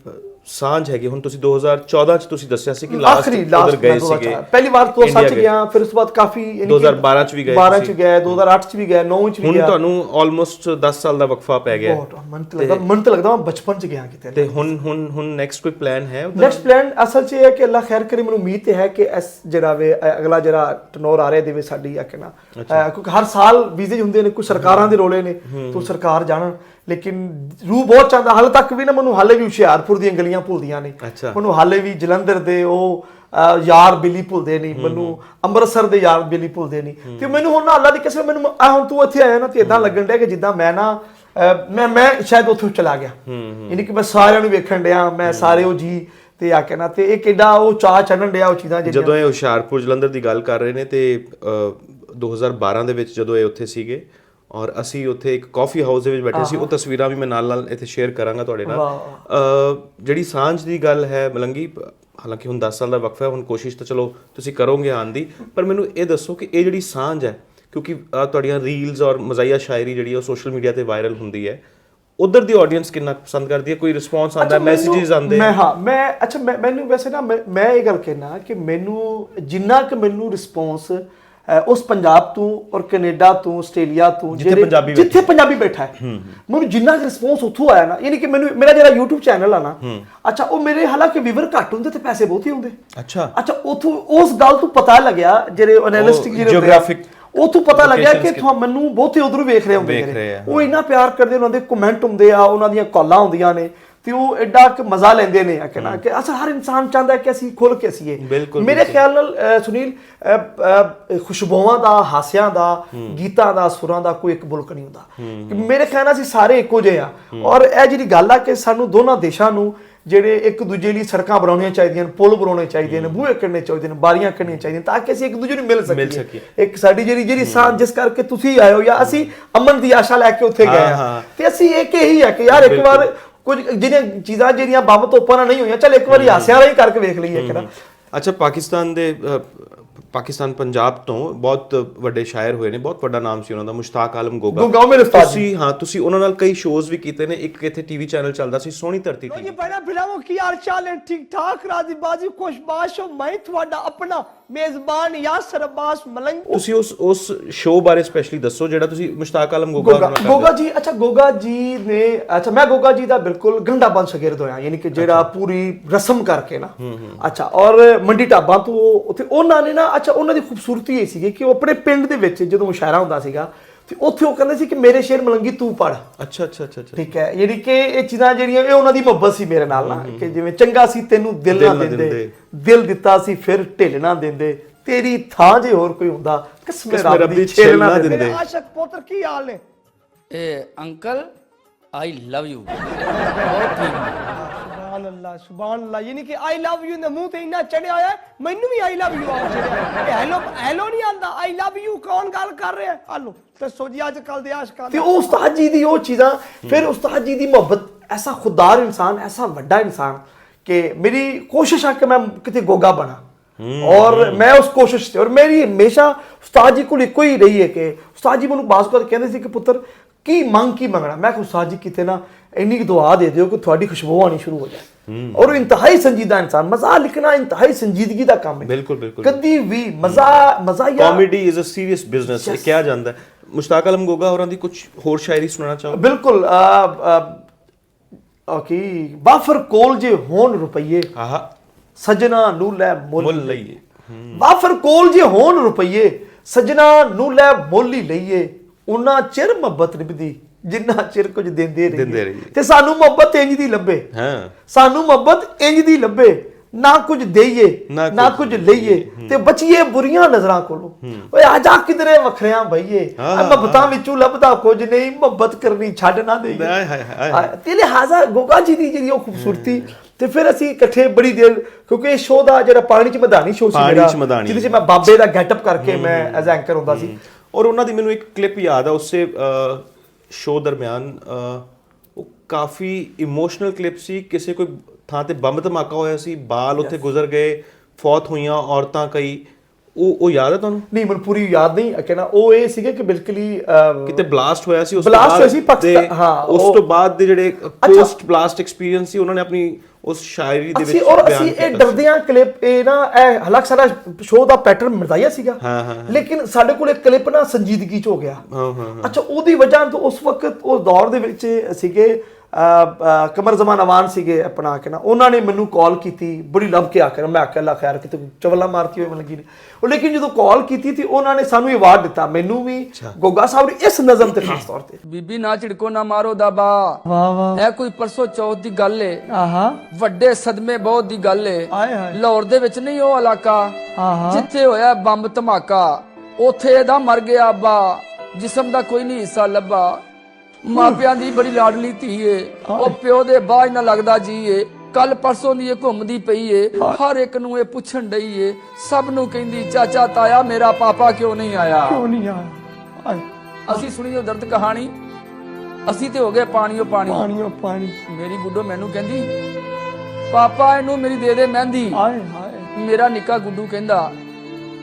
ਸਾਂਝ ਹੈਗੀ ਹੁਣ ਤੁਸੀਂ 2014 ਚ ਤੁਸੀਂ ਦੱਸਿਆ ਸੀ ਕਿ ਲਾਸਟ ਉਧਰ ਗਏ ਸੀਗੇ ਪਹਿਲੀ ਵਾਰ ਤੋਂ ਸੱਚ। ਗਿਆ ਫਿਰ ਉਸ ਤੋਂ ਬਾਅਦ ਕਾਫੀ ਯਾਨੀ ਕਿ 2012 ਚ ਵੀ ਗਏ 12 ਚ। ਗਏ 2008 ਚ ਵੀ ਗਏ 9 ਚ ਵੀ ਹੁਣ ਤੁਹਾਨੂੰ ਆਲਮੋਸਟ 10 ਸਾਲ ਦਾ ਵਕਫਾ ਪੈ ਗਿਆ। ਬਹੁਤ ਮਨ ਤੇ ਲੱਗਦਾ ਮਨ ਤੇ ਲੱਗਦਾ ਮੈਂ ਬਚਪਨ ਚ ਗਿਆ ਕਿਤੇ ਤੇ ਹੁਣ ਹੁਣ ਹੁਣ ਨੈਕਸਟ ਕੋਈ ਪਲਾਨ ਹੈ? ਨੈਕਸਟ ਪਲਾਨ ਅਸਲ 'ਚ ਇਹ ਹੈ ਕਿ ਅੱਲਾ ਖੈਰ ਕਰੇ ਮੈਨੂੰ ਉਮੀਦ ਤੇ ਹੈ ਕਿ ਇਸ ਜਿਹੜਾ ਵੇ ਅਗਲਾ ਜਿਹੜਾ ਟਨੋਰ ਆ ਰਿਹਾ ਦੇਵੇ ਸਾਡੀ ਆ ਕਿ ਨਾ ਅ, ਕਿਉਂਕਿ ਹਰ ਸਾਲ ਵੀਜ਼ੇ ਹੁੰਦੇ ਨੇ ਕੁਝ ਸਰਕਾਰਾਂ ਦੇ ਰੋਲੇ ਨੇ ਤੋਂ ਸਰਕਾਰ ਜਾਣਨ ਲੇਕਿਨ ਰੂਹ ਬਹੁਤ ਚਾਹੁੰਦਾ ਹਾਲੇ ਤੱਕ ਵੀ ਨਾ ਮੈਨੂੰ ਹਾਲੇ ਵੀ ਹੁਸ਼ਿਆਰਪੁਰ ਦੀਆਂ ਗਲੀਆਂ ਭੁੱਲਦੀਆਂ ਨੇ। ਮੈਨੂੰ ਹਾਲੇ ਵੀ ਜਲੰਧਰ ਦੇ ਉਹ ਯਾਰ ਬੇਲੀ ਭੁੱਲਦੇ ਨਹੀਂ ਮੈਨੂੰ ਅੰਮ੍ਰਿਤਸਰ ਦੇ ਯਾਰ ਬੇਲੀ ਭੁੱਲਦੇ ਨਹੀਂ ਤੇ ਮੈਨੂੰ ਹੁਣ ਨਾ ਅੱਲਾ ਦੀ ਕਸਮ ਮੈਨੂੰ ਆ ਹੁਣ ਤੂੰ ਇੱਥੇ ਆਇਆ ਨਾ ਤੇ ਇਦਾਂ ਲੱਗਣ ਡਿਆ ਕਿ ਜਿੱਦਾਂ ਮੈਂ ਨਾ ਮੈਂ ਮੈਂ ਸ਼ਾਇਦ ਉੱਥੇ ਚਲਾ ਗਿਆ। ਯਾਨੀ ਕਿ ਮੈਂ ਸਾਰਿਆਂ ਨੂੰ ਵੇਖਣ ਡਿਆ ਮੈਂ ਸਾਰੇ ਉਹ ਜੀ ਤੇ ਆ ਕੇ ਨਾ ਤੇ ਇਹ ਕਿੱਡਾ ਉਹ ਚਾਹ ਚੜਨ ਡਿਆ ਉਹ ਚੀਜ਼ਾਂ ਜਿਹੜੀਆਂ। ਜਦੋਂ ਇਹ ਹੁਸ਼ਿਆਰਪੁਰ ਜਲੰਧਰ ਦੀ ਗੱਲ ਕਰ ਰਹੇ ਨੇ ਤੇ ਅ, 2012 ਦੇ ਵਿੱਚ ਜਦੋਂ ਇਹ ਉੱਥੇ ਸੀਗੇ ਔਰ ਅਸੀਂ ਉੱਥੇ ਇੱਕ ਕਾਫੀ ਹਾਊਸ ਦੇ ਵਿੱਚ ਬੈਠੇ ਸੀ ਉਹ ਤਸਵੀਰਾਂ ਵੀ ਮੈਂ ਨਾਲ ਨਾਲ ਇੱਥੇ ਸ਼ੇਅਰ ਕਰਾਂਗਾ ਤੁਹਾਡੇ ਨਾਲ। ਜਿਹੜੀ ਸਾਂਝ ਦੀ ਗੱਲ ਹੈ ਮਲੰਗੀ ਹਾਲਾਂਕਿ ਹੁਣ 10 ਸਾਲ ਦਾ ਵਕਫਾ ਹੈ ਹੁਣ ਕੋਸ਼ਿਸ਼ ਤਾਂ ਚਲੋ ਤੁਸੀਂ ਕਰੋਗੇ ਆਣ ਦੀ ਪਰ ਮੈਨੂੰ ਇਹ ਦੱਸੋ ਕਿ ਇਹ ਜਿਹੜੀ ਸਾਂਝ ਹੈ ਕਿਉਂਕਿ ਤੁਹਾਡੀਆਂ ਰੀਲਸ ਔਰ ਮਜ਼ਾਈਆ ਸ਼ਾਇਰੀ ਜਿਹੜੀ ਉਹ ਸੋਸ਼ਲ ਮੀਡੀਆ ਤੇ ਵਾਇਰਲ ਹੁੰਦੀ ਹੈ ਉਧਰ ਦੀ ਆਡੀਅנס ਕਿੰਨਾ ਪਸੰਦ ਕਰਦੀ ਹੈ? ਕੋਈ ਰਿਸਪੌਂਸ ਆਉਂਦਾ ਮੈਸੇजेस ਆਉਂਦੇ ਮੈਂ ਹਾਂ ਮੈਂ ਅੱਛਾ ਮੈਨੂੰ ਵੈਸੇ ਨਾ ਮੈਂ ਇਹ ਗੱਲ ਕਹਿਣਾ ਕਿ ਮੈਨੂੰ ਜਿੰਨਾ ਕਿ ਮੈਨੂੰ ਰਿਸਪੌਂਸ ਉਸ ਪੰਜਾਬ ਤੋਂ ਔਰ ਕੈਨੇਡਾ ਤੋਂ ਆਸਟ੍ਰੇਲੀਆ ਤੋਂ ਜਿੱਥੇ ਪੰਜਾਬੀ ਬੈਠੇ। ਜਿੱਥੇ ਪੰਜਾਬੀ ਬੈਠਾ ਹੈ। ਮੈਨੂੰ ਜਿੰਨਾ ਰਿਸਪੌਂਸ ਉੱਥੋਂ ਆਇਆ ਨਾ ਯਾਨੀ ਕਿ ਮੈਨੂੰ ਮੇਰਾ ਜਿਹੜਾ YouTube ਚੈਨਲ ਆ ਨਾ ਅੱਛਾ ਉਹ ਮੇਰੇ ਹਾਲਾਂਕਿ ਵੀਵਰ ਘੱਟ ਹੁੰਦੇ ਤੇ ਪੈਸੇ ਬਹੁਤ ਹੀ ਹੁੰਦੇ। ਅੱਛਾ। ਅੱਛਾ ਉਥੋਂ ਉਸ ਗੱਲ ਤੋਂ ਪਤਾ ਲੱਗਿਆ ਜਿਹੜੇ ਐਨਾਲਿਸਟਿਕ ਜਿਹੜੇ geographic ਉੱਥੋਂ ਪਤਾ ਲੱਗਿਆ ਕਿ ਤੁਹਾਨੂੰ ਮੈਨੂੰ ਬਹੁਤੇ ਉਧਰੋਂ ਵੇਖ ਰਹੇ ਹੁੰਦੇ ਉਹ ਇੰਨਾ ਪਿਆਰ ਕਰਦੇ ਉਹਨਾਂ ਦੇ ਕਮੈਂਟ ਹੁੰਦੇ ਆ ਉਹਨਾਂ ਦੀਆਂ ਕਾਲਾਂ ਹੁੰਦੀਆਂ ਨੇ। ਤੇ ਉਹ ਐਡਾ ਕਿ ਮਜ਼ਾ ਲੈਂਦੇ ਨੇ ਆ ਕਿ ਨਾ ਕਿ ਅਸਲ ਹਰ ਇਨਸਾਨ ਚਾਹੁੰਦਾ ਕਿ ਅਸੀਂ ਖੁੱਲ ਕੇ ਸੀਏ ਮੇਰੇ ਖਿਆਲ ਨਾਲ ਸੁਨੀਲ ਖੁਸ਼ਬੂਆਂ ਦਾ ਹਾਸਿਆਂ ਦਾ ਗੀਤਾਂ ਦਾ ਸੁਰਾਂ ਦਾ ਕੋਈ ਇੱਕ ਮੁਲਕ ਨਹੀਂ ਹੁੰਦਾ। ਕਿ ਮੇਰੇ ਖਿਆਲ ਨਾਲ ਅਸੀਂ ਸਾਰੇ ਇੱਕੋ ਜਿਹੇ ਆ। ਔਰ ਇਹ ਜਿਹੜੀ ਗੱਲ ਆ ਕਿ ਸਾਨੂੰ ਦੋਨਾਂ ਦੇਸ਼ਾਂ ਨੂੰ ਜਿਹੜੇ ਇੱਕ ਦੂਜੇ ਲਈ ਸੜਕਾਂ ਬਣਾਉਣੀਆਂ ਚਾਹੀਦੀਆਂ ਨੇ ਪੁਲ ਬਣਾਉਣੇ ਚਾਹੀਦੇ ਨੇ ਬੂਹੇ ਕਰਨੇ ਚਾਹੀਦੇ ਨੇ ਬਾਰੀਆਂ ਕਰਨੀਆਂ ਚਾਹੀਦੀਆਂ ਤਾਂ ਕਿ ਅਸੀਂ ਇੱਕ ਦੂਜੇ ਨੂੰ ਮਿਲ ਸਕੀਏ। ਇੱਕ ਸਾਡੀ ਜਿਹੜੀ ਜਿਹੜੀ ਸਾਂ ਜਿਸ ਕਰਕੇ ਤੁਸੀਂ ਆਏ ਹੋ ਜਾਂ ਅਸੀਂ ਅਮਨ ਦੀ ਆਸ਼ਾ ਲੈ ਕੇ ਉੱਥੇ ਗਏ ਆ। ਤੇ ਅਸੀਂ ਇੱਕ ਇਹੀ ਆ ਕਿ ਯਾਰ ਇੱਕ। ਵਾਰ ਕੁਝ ਜਿਹੜੀਆਂ ਚੀਜ਼ਾਂ ਜਿਹੜੀਆਂ ਬੰਬ ਤੋਂ ਉੱਪਰ ਨਹੀਂ ਹੋਈਆਂ ਚੱਲ ਇੱਕ ਵਾਰੀ ਹਾਸਿਆਂ ਵਾਲਾ ਹੀ ਕਰਕੇ ਵੇਖ ਲਈਏ ਕਿਹੜਾ ਅੱਛਾ ਪਾਕਿਸਤਾਨ ਦੇ ਪਾਕਿਸਤਾਨ ਪੰਜਾਬ ਤੋਂ ਬਹੁਤ ਵੱਡੇ ਸ਼ਾਇਰ ਹੋਏ ਨੇ ਬਹੁਤ ਵੱਡਾ ਨਾਮ ਸੀ ਉਹਨਾਂ ਦਾ ਮੁਸ਼ਤਾਕ ਆਲਮ ਗੋਗਾ। ਗੋਗਾ ਮੇਰੇ ਉਸਤਾਦ ਜੀ। ਤੁਸੀਂ ਹਾਂ ਤੁਸੀਂ ਉਹਨਾਂ ਨਾਲ ਕਈ ਸ਼ੋਜ਼ ਵੀ ਕੀਤੇ ਨੇ ਇੱਕ ਇੱਥੇ ਟੀਵੀ ਚੈਨਲ ਚੱਲਦਾ ਸੀ ਸੋਹਣੀ ਧਰਤੀ ਜੀ ਟੀਵੀ ਪਹਿਲਾਂ ਫਿਲਮੋ ਕੀ ਹਾਲ ਚਾਲ ਹੈ ਠੀਕ ਠਾਕ ਰਾਜ਼ੀ ਬਾਜ਼ੀ ਖੁਸ਼ਬਾਸ਼ ਹੋ ਮੈਂ ਤੁਹਾਡਾ ਆਪਣਾ ਮੇਜ਼ਬਾਨ ਯਾਸਰ ਅਬਾਸ ਮਲੰਗ। ਤੁਸੀਂ ਉਸ ਉਸ ਸ਼ੋਅ ਬਾਰੇ ਸਪੈਸ਼ਲੀ ਦੱਸੋ ਜਿਹੜਾ ਤੁਸੀਂ ਮੁਸ਼ਤਾਕ ਆਲਮ ਗੋਗਾ ਗੋਗਾ ਨਾਲ ਕਰਦੇ ਗੋਗਾ ਜੀ ਅੱਛਾ ਗੋਗਾ ਜੀ ਨੇ ਅੱਛਾ ਮੈਂ ਗੋਗਾ ਜੀ ਦਾ ਬਿਲਕੁਲ ਗੰਡਾ ਬੰਦ ਸ਼ਾਗਿਰਦ ਹੋਇਆ ਯਾਨੀ ਕਿ ਜਿਹੜਾ ਪੂਰੀ ਰਸਮ ਕਰਕੇ ਨਾ। ਅੱਛਾ ਔਰ ਮੰਡੀ ਢਾਬਾ ਤੋਂ ਉਹ- ਉੱਥੇ ਉਹਨਾਂ ਨੇ ਨਾ ਅੱਛਾ ਉਹਨਾਂ ਦੀ ਖੂਬਸੂਰਤੀ ਇਹ ਸੀਗੀ ਕਿ ਉਹ ਆਪਣੇ ਪਿੰਡ ਦੇ ਵਿੱਚ ਜਦੋਂ ਮੁਸ਼ਾਇਰਾ ਹੁੰਦਾ ਸੀਗਾ ਤੇ ਉੱਥੇ ਉਹ ਕਹਿੰਦੇ ਸੀ ਕਿ ਮੇਰੇ ਸ਼ੇਰ ਮਲੰਗੀ ਤੂੰ ਪੜ ਅੱਛਾ ਅੱਛਾ ਅੱਛਾ ਅੱਛਾ। ਠੀਕ ਹੈ ਯਾਨੀ ਕਿ ਇਹ ਚੀਜ਼ਾਂ ਜਿਹੜੀਆਂ ਇਹ ਉਹਨਾਂ ਦੀ ਮੁਹੱਬਤ ਸੀ ਮੇਰੇ ਨਾਲ ਨਾ ਕਿ ਜਿਵੇਂ ਚੰਗਾ ਸੀ ਤੈਨੂੰ ਦਿਲ ਨਾ ਦਿੰਦੇ। ਦਿਲ ਦਿੱਤਾ ਸੀ ਫਿਰ ਢਿੱਲ ਨਾ ਦਿੰਦੇ ਤੇਰੀ ਥਾਂ ਜੇ ਹੋਰ ਕੋਈ ਹੁੰਦਾ ਕਿਸਮੇ ਰੱਬ ਦੀ ਛੇਲ ਨਾ ਦਿੰਦੇ। ਆਸ਼ਕ ਪੁੱਤਰ ਕੀ ਹਾਲ ਨੇ? ਇਹ ਅੰਕਲ ਆਈ ਲਵ ਯੂ ਬਹੁਤ ਠੀਕ ਸੁਭਾਨ ਅੱਲਾ ਸੁਭਾਨ ਅੱਲਾ ਯਾਨੀ ਕਿ ਆਈ ਲਵ ਯੂ ਦੇ ਮੂੰਹ ਤੇ ਇੰਨਾ ਚੜਿਆ ਹੋਇਆ ਮੈਨੂੰ ਵੀ ਆਈ ਲਵ ਯੂ ਆ ਚੜਿਆ ਹੈਲੋ ਹੈਲੋ ਨਹੀਂ ਆਂਦਾ ਆਈ ਲਵ ਯੂ ਕੌਣ ਗੱਲ ਕਰ ਰਿਹਾ ਹਲੋ ਤੇ ਸੋਜੀ ਅੱਜ ਕੱਲ ਦੇ ਆਸ਼ਕਾਂ ਤੇ ਉਹ ਉਸਤਾਦ ਜੀ ਦੀ ਉਹ ਚੀਜ਼ਾਂ ਫਿਰ ਉਸਤਾਦ ਜੀ ਦੀ ਮੁਹੱਬਤ ਐਸਾ ਖੁਦਾਰ ਇਨਸਾਨ ਐਸਾ ਵੱਡਾ ਇਨਸਾਨ ਕਿ ਮੇਰੀ ਕੋਸ਼ਿਸ਼ ਆ ਕਿ ਮੈਂ ਕਿਤੇ ਗੋਗਾ ਬਣਾ। ਔਰ ਮੈਂ ਉਸ ਕੋਸ਼ਿਸ਼ ਤੇ ਔਰ ਮੇਰੀ ਹਮੇਸ਼ਾ ਉਸਤਾਦ ਜੀ ਕੋਲ ਇੱਕੋ ਹੀ ਰਹੀ ਹੈ ਕਿ ਉਸਤਾਦ ਜੀ ਮੈਨੂੰ ਬਾਸ ਕਹਿੰਦੇ ਸੀ ਕਿ ਪੁੱਤਰ ਕੀ ਮੰਗ ਕੀ ਮੰਗਣਾ? ਮੈਂ ਕਿਹਾ ਉਸਤਾਦ ਜੀ ਕਿਤੇ ਨਾ ਇੰਨੀ ਦੁਆ ਦੇ ਦਿਓ ਕਿ ਤੁਹਾਡੀ ਖੁਸ਼ਬੂ ਆਣੀ ਸ਼ੁਰੂ ਹੋ ਜਾਏ। ਔਰ ਇੰਤਹਾਈ ਸੰਜੀਦਾ ਇਨਸਾਨ ਮਜ਼ਾ ਲਿਖਣਾ ਇੰਤਹਾਈ ਸੰਜੀਦਗੀ ਦਾ ਕੰਮ ਹੈ। ਬਿਲਕੁਲ, ਬਿਲਕੁਲ। ਕਦੀ ਵੀ ਮਜ਼ਾ ਮਜ਼ਾ ਯਾ comedy is a serious business ਇਹ ਕਿਹਾ ਜਾਂਦਾ ਹੈ। ਮੁਸ਼ਤਾਕ ਆਲਮ ਗੋਗਾ ਹੋਰਾਂ ਦੀ ਕੁਝ ਹੋਰ ਸ਼ਾਇਰੀ ਸੁਣਾਉਣਾ ਚਾਹੋ ਬਿਲਕੁਲ ਓਕੇ ਬਾਫਰ ਕੋਲ ਜੇ ਹੋਣ ਰੁਪਈਏ ਆਹਾ। ਸਜਣਾ ਨੂੰ ਲੈ ਮੁੱਲ ਮੁੱਲ ਲਈਏ। ਬਾਫਰ ਕੋਲ ਜੇ ਹੋਣ ਰੁਪਈਏ ਸਜਣਾ ਨੂੰ ਲੈ ਮੁੱਲ ਹੀ ਲਈਏ। ਉਹਨਾਂ ਚਿਰ ਮੁਹੱਬਤ ਨਿਭਦੀ। ਜਿੰਨਾ ਚਿਰ ਕੁਝ ਦਿੰਦੇ ਰਹੀਏ। ਤੇ ਸਾਨੂੰ ਮੁਹੱਬਤ ਇੰਜ ਦੀ ਲੱਭੇ। ਹਾਂ। ਸਾਨੂੰ ਮੁਹੱਬਤ ਇੰਜ ਦੀ ਲੱਭੇ। ਨਾ ਕੁਝ ਦੇਈਏ ਨਾ ਕੁਝ ਲਈਏ। ਤੇ ਬਚੀਏ ਬੁਰੀਆਂ ਨਜ਼ਰਾਂ ਕੋਲੋਂ। ਓਏ ਆ ਜਾ ਕਿਧਰੇ ਵੱਖਰਿਆਂ ਬਈਏ। ਮੁਹੱਬਤਾਂ ਵਿੱਚੋਂ ਲੱਭਦਾ ਕੁਝ ਨਹੀਂ ਮੁਹੱਬਤ ਕਰਨੀ ਛੱਡ ਨਾ ਦੇਈਏ। ਹਾਏ ਹਾਏ ਤੇ ਲਿਹਾਜ਼ਾ ਗੋਗਾ ਜੀ ਦੀ ਜਿਹੜੀ ਉਹ ਖੂਬਸੂਰਤੀ ਤੇ ਫਿਰ ਅਸੀਂ ਇਕੱਠੇ ਬੜੀ ਦੇਰ ਕਿਉਂਕਿ ਇਹ ਸ਼ੋਅ ਦਾ ਜਿਹੜਾ ਪਾਣੀ ਚ ਮਧਾਣੀ ਸ਼ੋਅ ਸੀ ਪਾਣੀ 'ਚ ਮਧਾਣੀ। ਜਿਹਦੇ ਚ ਮੈਂ ਬਾਬੇ ਦਾ ਗੈਟਅਪ ਕਰਕੇ ਮੈਂ ਐਜ਼ ਐਂਕਰ ਹੁੰਦਾ ਸੀ। ਔਰ ਉਹਨਾਂ ਦੀ ਮੈਨੂੰ ਇੱਕ ਕਲਿੱਪ ਯਾਦ ਆ ਉਸੇ ਸ਼ੋਅ ਦਰਮਿਆਨ ਉਹ ਕਾਫੀ ਇਮੋਸ਼ਨਲ ਕਲਿੱਪ ਸੀ। ਕਿਸੇ ਕੋਈ ਥਾਂ ਤੇ ਬੰਬ ਧਮਾਕਾ ਹੋਇਆ ਸੀ ਬਾਲ ਉੱਥੇ ਗੁਜ਼ਰ ਗਏ ਫੌਤ ਹੋਈਆਂ ਔਰਤਾਂ ਕਈ। ਉਹ ਉਹ ਯਾਦ ਹੈ ਤੁਹਾਨੂੰ? ਨਹੀਂ ਮੈਨੂੰ ਪੂਰੀ ਯਾਦ ਨਹੀਂ। ਕਿ ਨਾ ਉਹ ਇਹ ਸੀਗੇ ਕਿ ਬਿਲਕੁਲ ਕਿਤੇ ਬਲਾਸਟ ਹੋਇਆ ਸੀ ਉਸ Blast ਬਾਅਦ ਹੋਇਆ ਸੀ ਪਾਕਿਸਤਾਨ- ਦੇ- ਹਾਂ, ਉਸ ਤੋਂ ਬਾਅਦ ਦੇ ਜਿਹੜੇ ਪੋਸਟ ਬਲਾਸਟ ਐਕਸਪੀਰੀਅੰਸ ਸੀ ਉਹਨਾਂ ਨੇ ਆਪਣੀ ਉਸ ਸ਼ਾਇਰੀ ਦੇ ਵਿੱਚ ਔਰ ਬਿਆਨ ਅਸੀਂ ਇਹ। ਡਰਦਿਆਂ ਕਲਿੱਪ ਇਹ ਨਾ ਇਹ ਹਲਕ ਸਾਰਾ ਸ਼ੋਅ ਦਾ ਪੈਟਰਨ ਮਰਦਾਇਆ ਸੀਗਾ। ਹਾਂ, ਹਾਂ, ਲੇਕਿਨ ਸਾਡੇ ਕੋਲ ਇੱਕ ਕਲਿੱਪ ਨਾ ਸੰਜੀਦਗੀ ਚ ਹੋ ਗਿਆ। ਹਾਂ ਹਾਂ ਅੱਛਾ ਉਹਦੀ ਵਜ੍ਹਾ ਤੋਂ ਉਸ ਵਕਤ ਉਸ ਦੌਰ ਦੇ ਵਿੱਚ ਸੀਗੇ ਕਮਰ ਜ਼ਮਾਨ ਅਵਾਨ ਸੀਗੇ ਆਪਣਾ ਕੇ ਨਾ ਉਹਨਾਂ ਨੇ ਮੈਨੂੰ ਕਾਲ ਕੀਤੀ ਬੜੀ ਲੱਭ ਕੇ ਆਖਿਆ ਮੈਂ ਆਖਿਆ ਅੱਲਾ ਖੈਰ ਕਿਤੇ ਚਵਲਾ ਮਾਰਤੀ ਹੋਏ ਮਲਗੀ ਨੇ। ਉਹ ਲੇਕਿਨ ਜਦੋਂ ਕਾਲ ਕੀਤੀ ਤੇ ਉਹਨਾਂ ਨੇ ਸਾਨੂੰ ਅਵਾਰਡ ਦਿੱਤਾ ਮੈਨੂੰ ਵੀ ਗੋਗਾ ਸਾਹਿਬ ਨੇ ਇਸ ਨਜ਼ਮ ਤੇ ਖਾਸ ਤੌਰ ਤੇ। ਬੀਬੀ ਨਾ ਝਿੜਕੋ ਨਾ ਮਾਰੋ ਦਾਬਾ। ਵਾਹ ਵਾਹ। ਇਹ ਕੋਈ ਪਰਸੋਂ ਚੌਥ ਦੀ ਗੱਲ ਏ। ਆਹਾ। ਵੱਡੇ ਸਦਮੇ ਬਹੁਤ ਦੀ ਗੱਲ ਏ। ਆਏ ਹਾਏ। ਲਾਹੌਰ ਦੇ ਵਿੱਚ ਨਹੀਂ ਉਹ ਇਲਾਕਾ। ਆਹਾ ਜਿੱਥੇ ਹੋਇਆ ਬੰਬ ਧਮਾਕਾ। ਉਥੇ ਇਹਦਾ ਮਰ ਗਿਆ ਅੱਬਾ। ਜਿਸਮ ਦਾ ਕੋਈ ਨਹੀਂ ਹਿੱਸਾ ਲੱਭਾ। ਮਾਪਿਆਂ ਦੀ ਬੜੀ ਲਾਡਲੀ ਧੀ ਏ। ਉਹ ਪਿਓ ਦੇ ਬਾਝ ਨਾ ਲੱਗਦਾ ਜੀ ਏ। ਕੱਲ ਪਰਸੋਂ ਦੀ ਇਹ ਘੁੰਮਦੀ ਪਈ ਏ। ਹਰ ਇੱਕ ਨੂੰ ਇਹ ਪੁੱਛਣ ਡਈ ਏ। ਸਭ ਨੂੰ ਕਹਿੰਦੀ ਚਾਚਾ ਤਾਇਆ ਮੇਰਾ ਪਾਪਾ ਕਿਉਂ ਨਹੀਂ ਆਇਆ? ਕਿਉਂ ਨਹੀਂ ਆ ਆਏ। ਅਸੀਂ ਸੁਣੀ ਉਹ ਦਰਦ ਕਹਾਣੀ। ਅਸੀਂ ਤੇ ਹੋ ਗਏ ਪਾਣੀਓ ਪਾਣੀ ਪਾਣੀਓ ਪਾਣੀ ਮੇਰੀ ਗੁੱਡੋ ਮੈਨੂੰ ਕਹਿੰਦੀ ਪਾਪਾ ਇਹਨੂੰ ਮੇਰੀ ਦੇ ਦੇ ਮਹਿੰਦੀ। ਆਏ ਹਾਏ। ਮੇਰਾ ਨਿੱਕਾ ਗੁੱਡੂ ਕਹਿੰਦਾ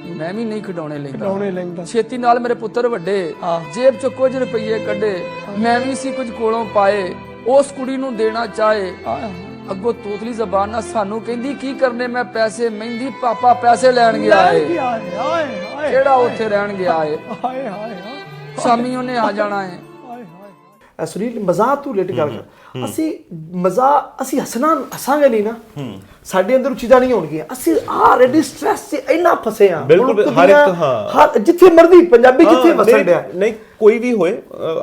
ਮੈਂ ਵੀ ਨਹੀਂ ਖਿਡੌਣੇ ਲੈਂਦਾ। ਰੌਣੇ ਲੈਂਦਾ। ਛੇਤੀ ਨਾਲ ਮੇਰੇ ਪੁੱਤਰ ਵੱਡੇ ਹਾਂ। ਜੇਬ ਚੋਂ ਕੁਝ ਰੁਪਈਏ ਕੱਢੇ ਮੈਂ ਵੀ ਸੀ ਕੁਝ ਕੋਲੋਂ ਪਾਏ ਉਸ ਕੁੜੀ ਨੂੰ ਦੇਣਾ ਚਾਹੇ। ਆਏ ਅੱਗੋਂ ਤੋਤਲੀ ਜ਼ਬਾਨ ਨਾਲ ਸਾਨੂੰ ਕਹਿੰਦੀ ਕੀ ਕਰਨੇ ਮੈਂ ਪੈਸੇ ਮਹਿੰਦੀ ਪਾਪਾ ਪੈਸੇ ਲੈਣ ਗਿਆ ਏ। ਹਾਏ ਕਿਹੜਾ ਉੱਥੇ ਰਹਿਣ ਗਿਆ ਏ? ਹਾਏ ਹਾਏ ਹਾਏ। ਸ਼ਾਮੀ ਉਹਨੇ ਆ ਜਾਣਾ ਏ। ਹਾਏ ਸੁਨੀਲ ਮਜ਼ਾਕ ਤੂੰ ਲੇਟ ਗੱਲ ਕਰ। ਅਸੀਂ ਮਜ਼ਾ ਅਸੀਂ ਹੱਸਣਾ ਹੱਸਾਂਗੇ ਨਹੀਂ ਨਾ। ਸਾਡੇ ਅੰਦਰ ਚੀਜ਼ਾਂ ਨਹੀਂ ਹੋਣਗੀਆਂ। ਅਸੀਂ ਆਲਰੇਡੀ ਸਟ੍ਰੈਸ 'ਚ ਇੰਨਾ ਫਸੇ ਆ ਬਿਲਕੁਲ, ਹਰ ਇੱਕ, ਹਾਂ। ਜਿੱਥੇ ਮਰਦੀ ਪੰਜਾਬੀ ਜਿੱਥੇ ਵਸਣ ਡਿਆ। ਨਹੀਂ ਕੋਈ ਵੀ ਹੋਏ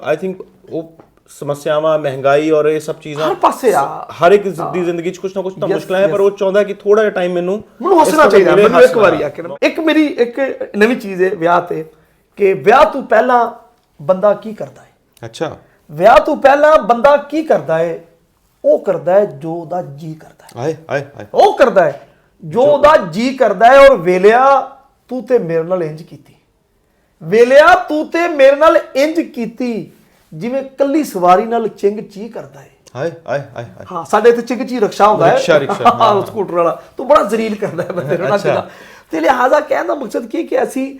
ਆਈ ਥਿੰਕ ਉਹ ਸਮੱਸਿਆਵਾਂ ਮਹਿੰਗਾਈ ਔਰ ਇਹ ਸਭ ਚੀਜ਼ਾਂ ਹਰ ਪਾਸੇ ਆ। ਹਰ ਇੱਕ ਦੀ ਜ਼ਿੰਦਗੀ 'ਚ ਕੁਝ ਨਾ ਕੁਝ ਤਾਂ ਮੁਸ਼ਕਲਾਂ ਹੈ ਪਰ. ਉਹ ਚਾਹੁੰਦਾ ਕਿ ਥੋੜਾ ਜਿਹਾ ਟਾਈਮ ਮੈਨੂੰ ਮੈਨੂੰ ਹੱਸਣਾ ਚਾਹੀਦਾ ਮੈਨੂੰ ਇੱਕ। ਵਾਰੀ ਆ ਕੇ ਇੱਕ ਮੇਰੀ ਇੱਕ ਨਵੀਂ ਚੀਜ਼ ਹੈ ਵਿਆਹ ਤੇ ਕਿ ਵਿਆਹ ਤੋਂ ਪਹਿਲਾਂ ਬੰਦਾ ਕੀ ਕਰਦਾ ਹੈ? ਅੱਛਾ। ਵਿਆਹ ਤੋਂ ਪਹਿਲਾਂ ਬੰਦਾ ਕੀ ਕਰਦਾ ਹੈ ਉਹ ਕਰਦਾ ਹੈ ਜੋ ਉਹਦਾ ਜੀ ਕਰਦਾ ਹੈ ਆਏ ਆਏ ਆਏ। ਉਹ ਕਰਦਾ ਹੈ ਜੋ ਉਹਦਾ ਜੀ ਕਰਦਾ ਹੈ ਔਰ ਵੇਲਿਆ ਤੂੰ ਤੇ ਮੇਰੇ ਨਾਲ ਇੰਜ ਕੀਤੀ। ਵੇਲਿਆ ਤੂੰ ਤੇ ਮੇਰੇ ਨਾਲ ਇੰਜ ਕੀਤੀ ਜਿਵੇਂ ਕੱਲੀ ਸਵਾਰੀ ਨਾਲ ਚਿੰਗ ਚੀ ਕਰਦਾ ਹੈ ਆਏ ਆਏ ਆਏ ਆਏ। ਹਾਂ ਸਾਡੇ ਇੱਥੇ ਚਿੰਗ ਚੀ ਰਕਸ਼ਾ ਹੁੰਦਾ ਹੈ ਰਿਕਸ਼ਾ, ਰਿਕਸ਼ਾ, ਹਾਂ, ਸਕੂਟਰ ਵਾਲਾ। ਤੂੰ ਬੜਾ ਜ਼ਰੀਲ ਕਰਦਾ ਹੈ ਬੰਦੇ ਨੂੰ ਅੱਛਾ। ਤੇ ਲਿਹਾਜ਼ਾ ਕਹਿਣ ਦਾ ਮਕਸਦ ਕੀ ਕਿ ਅਸੀਂ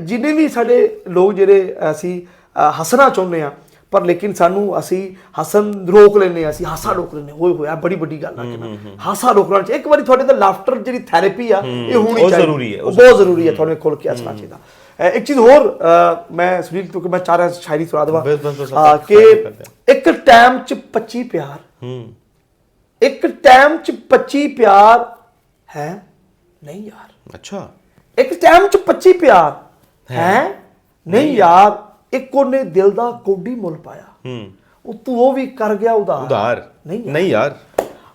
ਜਿੰਨੇ ਵੀ ਸਾਡੇ ਲੋਕ ਜਿਹੜੇ ਅਸੀਂ ਹੱਸਣਾ ਚਾਹੁੰਦੇ ਆ ਪਰ ਲੇਕਿਨ ਸਾਨੂੰ ਅਸੀਂ ਹੱਸਣ ਰੋਕ ਲੈਨੇ ਆ ਅਸੀਂ ਹਾਸਾ ਰੋਕ ਲੈਨੇ ਹੋਏ ਹੋਇਆ ਬੜੀ ਵੱਡੀ ਗੱਲ ਆ ਕਿ ਨਾ ਹਾਸਾ ਰੋਕਣਾ ਚਾਹੀਦਾ ਇੱਕ ਵਾਰੀ ਤੁਹਾਡੇ ਤੇ ਲਾਫਟਰ ਜਿਹੜੀ ਥੈਰੇਪੀ ਆ ਇਹ ਹੋਣੀ ਚਾਹੀਦੀ। ਜ਼ਰੂਰੀ ਹੈ, ਬਹੁਤ ਜ਼ਰੂਰੀ ਹੈ ਤੁਹਾਨੂੰ ਖੋਲ ਕੇ ਹੱਸਣਾ ਚਾਹੀਦਾ। ਇੱਕ ਚੀਜ਼ ਹੋਰ ਮੈਂ ਸੁਨੀਲ ਕਿਉਂਕਿ ਮੈਂ ਚਾਹ ਰਿਹਾ ਸ਼ਾਇਰੀ ਸੁਣਾ ਦੇਵਾਂ। ਕਿ ਇੱਕ ਟਾਈਮ ਚ 25 ਪਿਆਰ। ਹੂੰ। ਇੱਕ ਟਾਈਮ ਚ 25 ਪਿਆਰ ਹੈ ਨਹੀਂ ਯਾਰ। ਅੱਛਾ। ਇੱਕ ਟਾਈਮ ਚ 25 ਪਿਆਰ ਹੈ ਨਹੀਂ ਯਾਰ। ਇੱਕ ਉਹਨੇ ਦਿਲ ਦਾ ਕੋਡੀ ਮੁੱਲ ਪਾਇਆ। ਹੂੰ। ਉਹ ਤੂੰ ਉਹ ਵੀ ਕਰ ਗਿਆ ਉਧਾਰ। ਉਧਾਰ। ਨਹੀਂ। ਨਹੀਂ ਯਾਰ।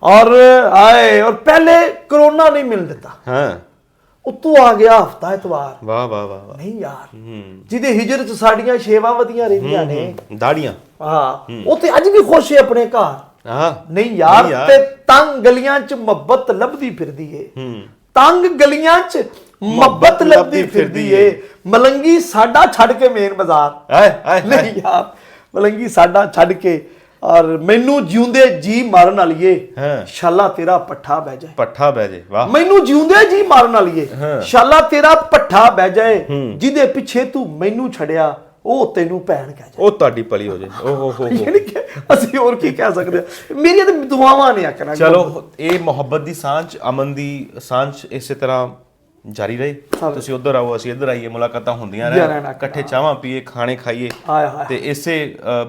ਔਰ ਆਏ ਔਰ ਪਹਿਲੇ ਕਰੋਨਾ ਨਹੀਂ ਮਿਲ ਦਿੱਤਾ। ਹਾਂ। ਉਤੋਂ ਆ ਗਿਆ ਹਫਤਾ ਇਤਵਾਰ ਵਾਹ ਵਾਹ ਵਾਹ ਨਹੀਂ ਯਾਰ। ਜਿਹਦੇ ਹਿਜਰਤ ਸਾਡੀਆਂ ਛੇਵਾਂ ਵਧੀਆਂ ਰਹਿੰਦੀਆਂ ਨੇ। ਦਾੜੀਆਂ। ਹਾਂ। ਉਹ ਤੇ ਅੱਜ ਵੀ ਖੁਸ਼ ਹੈ ਆਪਣੇ ਘਰ। ਹਾਂ। ਨਹੀਂ ਯਾਰ। ਤੇ ਤੰਗ ਗਲੀਆਂ 'ਚ ਮੁਹੱਬਤ ਲੱਭਦੀ ਫਿਰਦੀ ਏ। ਹੂੰ। ਤੰਗ ਗਲੀਆਂ 'ਚ ਮੁਹੱਬਤ ਲੱਭਦੀ ਫਿਰਦੀ ਏ। ਮਲੰਗੀ ਸਾਡਾ ਛੱਡ ਕੇ ਮੇਨ ਬਾਜ਼ਾਰ। ਆਏ ਨਹੀਂ ਯਾਰ ਮਲੰਗੀ ਸਾਡਾ ਛੱਡ ਕੇ ਔਰ ਮੈਨੂੰ ਜਿਉਂਦੇ ਜੀ ਮਾਰਨ ਵਾਲੀਏ। ਸ਼ਾਲਾ ਤੇਰਾ ਪੱਠਾ ਬਹਿ ਜਾਏ। ਪੱਠਾ ਬਹਿ ਜੇ ਵਾਹ। ਮੈਨੂੰ ਜਿਉਂਦੇ ਜੀ ਮਾਰਨ ਵਾਲੀਏ। ਸ਼ਾਲਾ ਤੇਰਾ ਪੱਠਾ ਬਹਿ ਜਾਏ ਜਿਹਦੇ ਪਿੱਛੇ ਤੂੰ ਮੈਨੂੰ ਛੜਿਆ ਉਹ ਤੈਨੂੰ ਭੈਣ ਕਹਿ ਜਾਏ। ਉਹ ਤੁਹਾਡੀ ਪਲੀ ਹੋ ਜੇ ਓ ਹੋ ਹੋ ਯਾਨੀ ਕਿ ਅਸੀਂ ਹੋਰ ਕੀ ਕਹਿ ਸਕਦੇ ਮੇਰੀਆਂ ਤਾਂ ਦੁਆਵਾਂ ਨੇ ਆਖਣਾ ਚਲੋ ਇਹ ਮੁਹੱਬਤ ਦੀ ਸਾਂਝ ਅਮਨ ਦੀ ਸਾਂਝ ਇਸੇ ਤਰ੍ਹਾਂ ਜਾਰੀ ਰਹੇ? ਤੁਸੀਂ ਉਧਰ ਆਓ ਅਸੀਂ ਇੱਧਰ ਆਈਏ ਮੁਲਾਕਾਤਾਂ ਹੁੰਦੀਆਂ ਰਹਿਣ ਇਕੱਠੇ ਚਾਹਾਂ ਪੀਏ ਖਾਣੇ ਖਾਈਏ। ਤੇ ਇਸੇ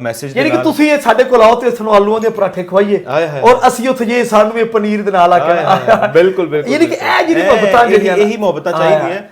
ਮੈਸੇਜ ਦੇ ਯਾਨੀ ਕਿ ਨਾਲ ਤੁਸੀਂ ਇਹ ਸਾਡੇ ਕੋਲ ਆਓ ਤੇ ਸਾਨੂੰ ਆਲੂਆਂ ਦੇ ਪਰਾਠੇ ਖਵਾਈਏ। ਔਰ ਅਸੀਂ ਉੱਥੇ ਜੇ ਸਾਨੂੰ ਇਹ ਪਨੀਰ ਦੇ ਨਾਲ ਆ ਕੇ ਬਿਲਕੁਲ ਬਿਲਕੁਲ ਯਾਨੀ ਕਿ ਇਹ ਜਿਹੜੀ ਮੁਹੱਬਤਾਂ ਜਿਹੜੀਆਂ ਇਹੀ ਮੁਹੱਬਤਾਂ। ਚਾਹੀਦੀਆਂ।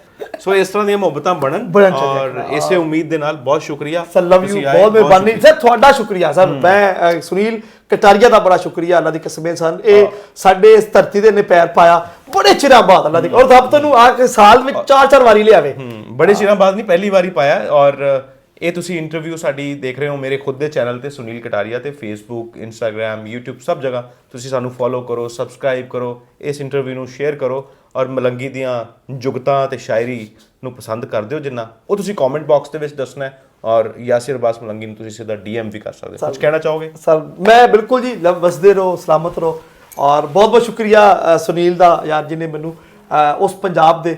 ਸੋ ਇਸ ਤਰ੍ਹਾਂ ਦੀਆਂ ਮੁਹੱਬਤਾਂ ਬਣਨ। ਔਰ ਇਸੇ ਉਮੀਦ ਦੇ ਨਾਲ ਬਹੁਤ ਸ਼ੁਕਰੀਆ। ਸਰ ਲਵ ਯੂ ਬਹੁਤ ਮਿਹਰਬਾਨੀ। ਸਰ ਤੁਹਾਡਾ ਸ਼ੁਕਰੀਆ ਸਰ। ਮੈਂ ਸੁਨੀਲ ਕਟਾਰੀਆ ਦਾ ਬੜਾ ਸ਼ੁਕਰੀਆ ਅੱਲਾ ਦੀ ਕਸਮੇ ਸਨ ਇਹ ਸਾਡੇ ਇਸ ਧਰਤੀ ਦੇ ਨੇ ਪੈਰ ਪਾਇਆ। ਬੜੇ ਚਿਰਾਂ ਬਾਅਦ ਅੱਲਾ ਦੀ ਔਰ ਰੱਬ ਤੁਹਾਨੂੰ ਆ ਕੇ ਸਾਲ ਵਿੱਚ ਚਾਰ ਚਾਰ ਵਾਰੀ ਲਿਆਵੇ। ਬੜੇ ਚਿਰਾਂ ਬਾਅਦ ਨਹੀਂ ਪਹਿਲੀ ਵਾਰੀ ਪਾਇਆ। ਔਰ ਇਹ ਤੁਸੀਂ ਇੰਟਰਵਿਊ ਸਾਡੀ ਦੇਖ ਰਹੇ ਹੋ ਮੇਰੇ ਖੁਦ ਦੇ ਚੈਨਲ ਤੇ ਸੁਨੀਲ ਕਟਾਰੀਆ ਤੇ ਫੇਸਬੁੱਕ ਇੰਸਟਾਗ੍ਰam YouTube ਸਭ ਜਗ੍ਹਾ। ਤੁਸੀਂ ਸਾਨੂੰ ਫੋਲੋ ਕਰੋ ਸਬਸਕ੍ਰਾਈਬ ਕਰੋ ਇਸ ਇੰਟਰਵਿਊ ਨੂੰ ਸ਼ੇਅਰ ਕਰੋ। ਔਰ ਮਲੰਗੀ ਦੀਆਂ ਜੁਗਤਾਂ ਤੇ ਸ਼ਾਇਰੀ ਨੂੰ ਪਸੰਦ ਕਰਦੇ ਹੋ ਜਿੰਨਾ ਉਹ ਤੁਸੀਂ ਕਮੈਂਟ ਬਾਕਸ ਦੇ ਵਿੱਚ ਦੱਸਣਾ ਹੈ। ਔਰ ਯਾਸਿਰ ਅਬਾਸ ਮਲੰਗੀ ਨੂੰ ਤੁਸੀਂ ਸਿੱਧਾ DM ਵੀ ਕਰ ਸਕਦੇ ਹੋ। ਕੁਝ ਕਹਿਣਾ ਚਾਹੋਗੇ? ਸਰ ਮੈਂ ਬਿਲਕੁਲ ਜੀ ਲਵ ਵਸਦੇ ਰਹੋ ਸਲਾਮਤ ਰਹੋ। ਔਰ ਬਹੁਤ ਬਹੁਤ ਸ਼ੁਕਰੀਆ ਸੁਨੀਲ ਦਾ ਯਾਰ ਜਿਨੇ ਮੈਨੂੰ ਉਸ ਪੰਜਾਬ ਦੇ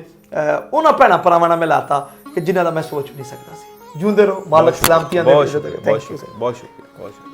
ਉਹਨਾਂ ਭੈਣਾਂ ਭਰਾਵਾਂ ਨਾਲ ਮਿਲਾਤਾ ਕਿ ਜਿਨ੍ਹਾਂ ਦਾ ਮੈਂ ਸੋਚ ਨਹੀਂ ਸਕਦਾ ਸੀ। ਜੂੰਦੇ ਰਹੋ ਮਾਲਕ ਸਲਾਮਤੀਆਂ ਦੇ ਬਹੁਤ ਸ਼ੁਕਰੀਆ ਬਹੁਤ ਸ਼ੁਕਰੀਆ ਬਹੁਤ ਸ਼ੁਕਰੀਆ।